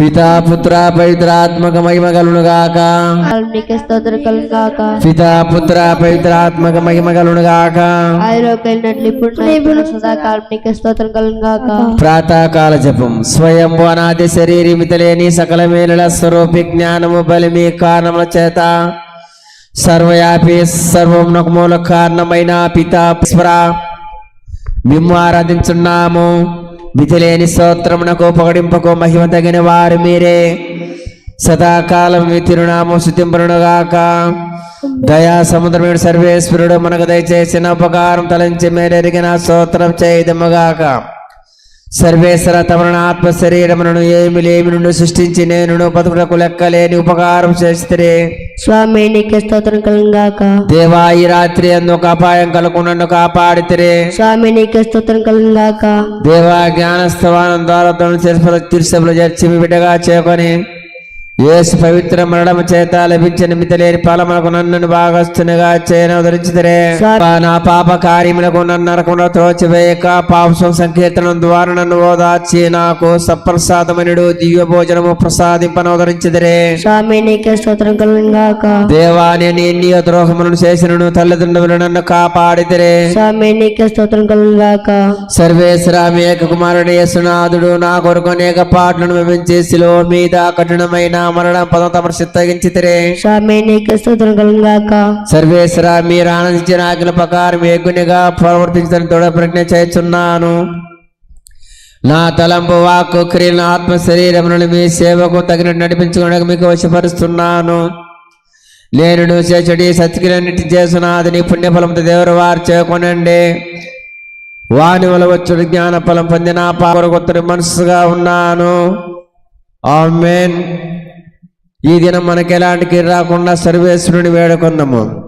పితా పుత్ర పవిత్రాత్మక మహిమ పితా పుత్ర పవిత్రాత్మక మహిమ ప్రాతకాల జపం. స్వయం అనాది శరీరమిత లేని సకల మేలుల స్వరూపి జ్ఞానము బలిమి కారణముల చేత సర్వయాపి సర్వమునకు మూల కారణమైన పితా స్వర మిమ్ము ఆరాధించున్నాము. మితిలేని స్తోత్రమునకు పొగడింపకు మహిమ తగిన వారు మీరే. సదాకాలం మీ తిరునామం శుతింపరునుగాక దయా సముద్రముడు సర్వేశ్వరుడు మనకు దయచేసిన ఉపకారం తలంచి మేరెరిగిన స్తోత్రం చేయదముగాక. సర్వేశ్వర తమన ఆత్మ శరీరమును ఏమి లేమి నుండి సృష్టించి నేను బతుకులకు లెక్కలేని ఉపకారం చేస్తే స్వామి నీకే స్తోత్రం కలుగు గాక దేవా ఈ రాత్రి అందు ఒక అపాయం కలగకుండా కాపాడితే స్వామి నీకే స్తోత్రం కలుగు గాక దేవా జ్ఞానస్థవానం ద్వారా తిరుసభలు చేర్చి మీ బిడ్డగా చేకొని యేసు పవిత్ర మరణం చేత లభించిన మితలేని ఫలములకు నన్ను భాగస్తునిగా చేయన నా పాప కార్యములకు నన్ను నరకుండా త్రోచివేయక పాపం సంకీర్తనం ద్వారా నన్ను ఓదార్చి నాకు సప్రసాదమనుడు దివ్య భోజనము ప్రసాదింపన ఉదరించిదరే స్వామి నీకే స్తోత్రం కలుగు గాక దేవా నేను ఎన్ని ద్రోహములను చేసినను తల్లిదండ్రులు నన్ను కాపాడితరే. స్వామి నీకే స్తోత్రం కలుగు గాక సర్వేశ్వర మీ యొక్క కుమారుడు యేసునాథుడు నా కొరకు అనేక పాటలను విభించి శిలో మీద కఠినమైన మరణం పదం తమరు చిత్తగించితిరే స్వామి నీకే స్తోత్రం కలుగు గాక సర్వేశ్వర మీరు ఆనందించిన ఆజ్ఞల ప్రకారం యజ్ఞునిగా ప్రవర్తించడం తోడ ప్రజ్ఞ చేస్తున్నాను నా తలంపు వాక్కు క్రియలను ఆత్మ శరీరములను మీ సేవకు తగిన నడిపించుకోవడానికి మీకు వశపరుస్తున్నాను. నేను చేచడి సత్క్రియన్నిటి చేస్తున్నది నీ పుణ్యఫలంతో దేవుడు వారు చేకొనండి. వాని వల్ల వచ్చుడు జ్ఞాన ఫలం పొందిన పాపరగొత్తడి మనసుగా ఉన్నాను. ఆమెన్. ఈ దినం మనకు ఎలాంటి రాకుండా సర్వేశ్వరుని వేడుకుందాము.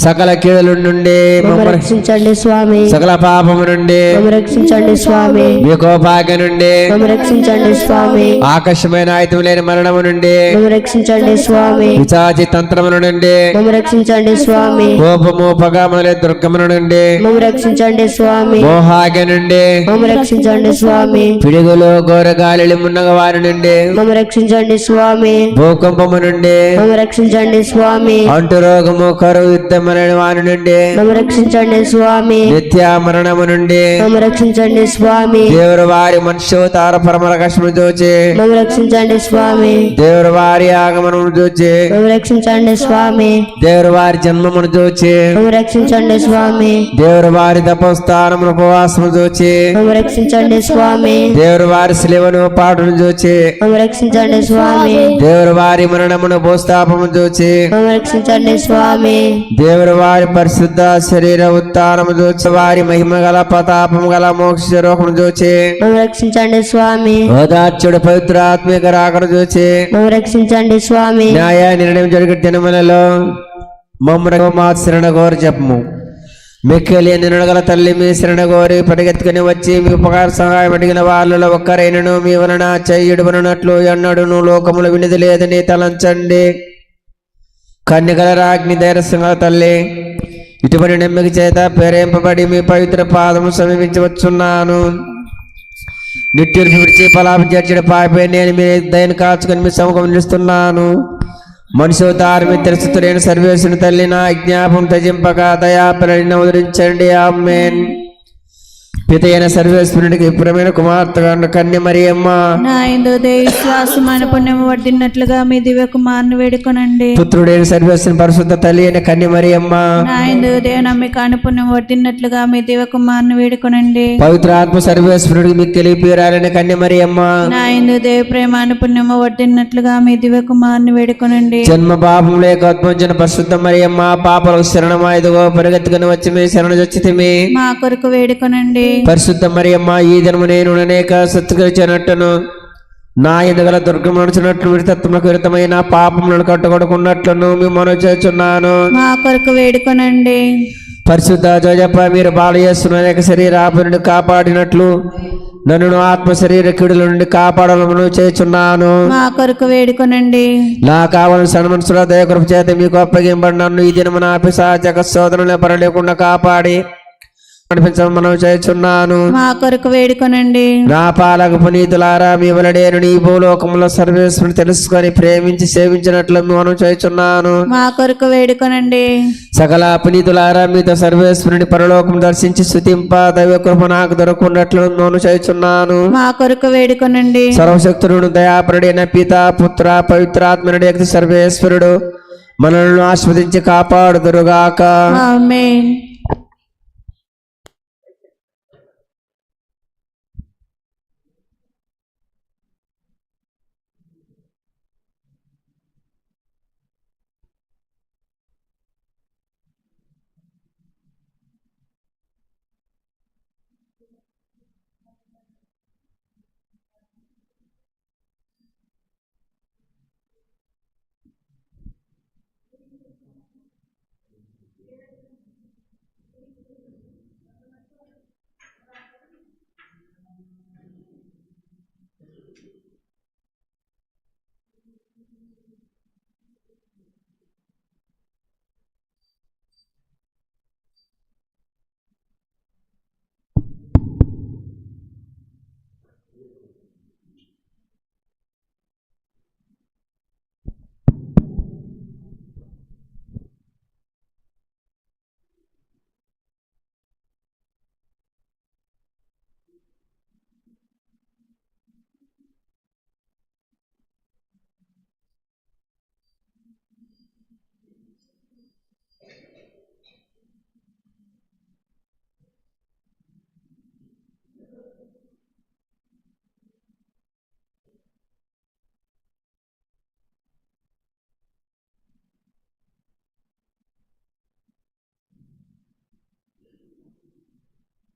సకల కీడుల నుండి రక్షించండి స్వామి. సకల పాపము నుండి రక్షించండి స్వామి. కోపాగ్య నుండి రక్షించండి స్వామి. ఆకర్షమైన ఆయుధం లేని మరణము నుండి రక్షించండి స్వామి. పిచాచి తంత్రముల నుండి రక్షించండి స్వామి. కోపము పగ మొదలై దుర్గముల నుండి రక్షించండి స్వామి. మోహాగ్య నుండి రక్షించండి స్వామి. పిడుగులు ఘోరగాలి మున్నగ వారి నుండి రక్షించండి స్వామి. భూకంపము నుండి రక్షించండి స్వామి. అంటు రోగము కరువు యుద్ధమని వారి నుండి మమ్మ రక్షించండి స్వామి. నిత్య మరణము నుండి మమ్మ రక్షించండి స్వామి. దేవుడు వారి మనుష్యోతార పరమర కష్టము చూచి. మమ్మ రక్షించండి స్వామి. దేవుడు వారి ఆగమనమును చూచి. మమ్మ రక్షించండి స్వామి. దేవుడు వారి జన్మమును చూచి. మమ్మ రక్షించండి స్వామి. దేవుడు వారి తపస్థానమును ఉపవాసము చూచి. మమ్మ రక్షించండి స్వామి. దేవుడు వారి శిలువను పాటను చూచి. మమ్మ రక్షించండి స్వామి. దేవుడు వారి మరణమును భూస్థాపము చూచి. మమ్మ రక్షించండి స్వామి. దేవుడు వారి పరిశుద్ధ శరీర ఉత్తానము చూచి వారి మహిమ గల ప్రతాపము గల మోక్ష రోగమును చూచి రక్షించండి స్వామి. ఓదార్చుడు పవిత్ర ఆత్మీక రాకను చూచి రక్షించండి స్వామి. న్యాయ నిర్ణయం జరిగే దినములలో మమ్మల్ని మా శరణ గోరు చెప్పము మిక్కిలి నిన్నగల తల్లి మీ శరణ గోరి పరిగెత్తుకుని వచ్చి మీ ఉపకార సహాయం అడిగిన వాళ్ళలో ఒక్కరైనను మీ వలన చెయ్యుడునట్లు ఎన్నడును లోకములు వినిది లేదని తలంచండి. కన్యకల రాజ్ఞి తల్లి ఇటువంటి నమ్మిక చేత ప్రేరేంపబడి మీ పవిత్ర పాదము సమీపించవచ్చున్నాను నిత్యులు విడిచి పలాపం చేర్చిన పాపే నేను మీ దయను కాచుకొని మీ సముఖం నిలుస్తున్నాను మనిషి తారమి తెలుస్తులేని సర్వేశ్వరుని తల్లి నా జ్ఞాపం త్యజింపక దయాపరని ఉదరించండి ఆమెన్ పిత అయిన సర్వేశ్వరునికి విపురమైన కుమార్తె కన్య మరియమ్మ నా ఎందు విశ్వాసమైన మీ దివ్య కుమారుని వేడుకొనండి. పుత్రుడైన సర్వేశ్వరుని పరిశుద్ధ తల్లి అయిన కన్య మరియమ్మ నా ఎందు దేవనమ్మికాని పుణ్యం వర్ధిన్నట్లుగా మీ దివ్య కుమారుని వేడుకొనండి. పవిత్ర ఆత్మ సర్వేశ్వరుడికి మీకు తెలియపేరాలని కన్య మరియమ్మ నా ఎందు దేవ ప్రేమాను పుణ్యము వర్ధిన్నట్లుగా మీ దివ్య కుమారుని వేడుకొనండి. జన్మ పాపం లేక ఉద్భవించిన పరిశుద్ధ మరియమ్మ పాపలకు శరణమా ఇదిగో పరిగెత్తుకుని వచ్చి మీ శరణ మా కొరకు వేడుకొనండి. పరిశుద్ధ మరియమ్మ ఈ దినము నేను అనేక సత్కరించినట్టును నా ఎదుగల దుర్గం నడుచున్నట్లు విడతత్వములకు విరుతమైన పాపములను కట్టుకొడుకున్నట్లును మిమ్మల్ని చేస్తున్నాను మా కొరకు వేడుకొనండి. పరిశుద్ధ జోజప్ప మీరు బాల చేస్తున్న అనేక శరీరాపి నుండి కాపాడినట్లు నన్ను ఆత్మ శరీర కీడుల నుండి కాపాడాలను చేస్తున్నాను మా కొరకు వేడుకొనండి. నా కావాలని సన్మనుసుల దయకృప చేత మీకు అప్పగింపడి నన్ను ఈ దినము నా పిశాచక శోధనలు పరలేకుండా కాపాడి మనం చేస్తున్నాను మా కొరకు వేడుకొనండి. నా పాలక పునీతులారా మీ వలడేను నీ భూలోకంలో సర్వేశ్వరుని తెలుసుకొని ప్రేమించి సేవించినట్లు మనం చేస్తున్నాను మా కొరకు వేడుకొనండి. సకల పునీతులారా మీతో సర్వేశ్వరుని పరలోకం దర్శించి స్థుతింప దైవ కృప నాకు దొరకున్నట్లు నేను చేస్తున్నాను మా కొరకు వేడుకొనండి. సర్వశక్తుడు దయాపరుడైన పిత పుత్ర పవిత్రాత్మనుడి సర్వేశ్వరుడు మనల్ని ఆస్వాదించి కాపాడుదురుగాక. ఆమేన్.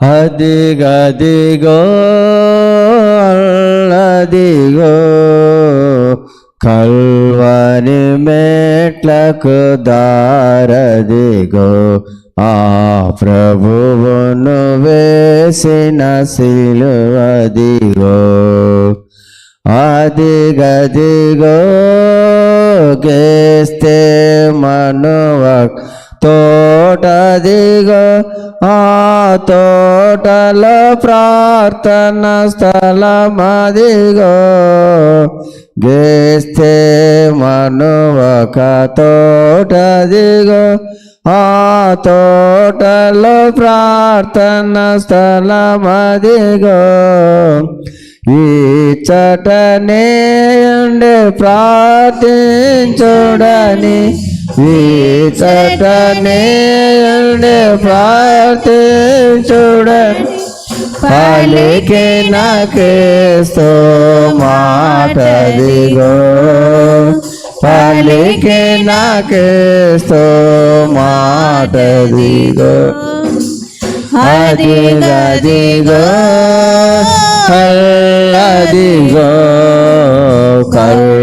అదిగదిగో అల్లదిగో కల్వని మెట్లకు దారదిగో ఆ ప్రభువును వేసిన సిలువదిగో అదిగదిగో గేస్తే మనువ తోటదిగో ఆ తోటలో ప్రార్థన స్థలమదిగో. గేస్తే మనువక తోటదిగో. ఆ తోటలో ప్రార్థన స్థలమదిగో. ఈ చటనే ఉండే ప్రార్థించుడని ఈ చటనే ఉండే ప్రార్థించుడని పలికి నాకేస్తో మాటదిగో పలికి నాకేస్తో మాటదిగో అదిగదిగో అల్లదిగో కల్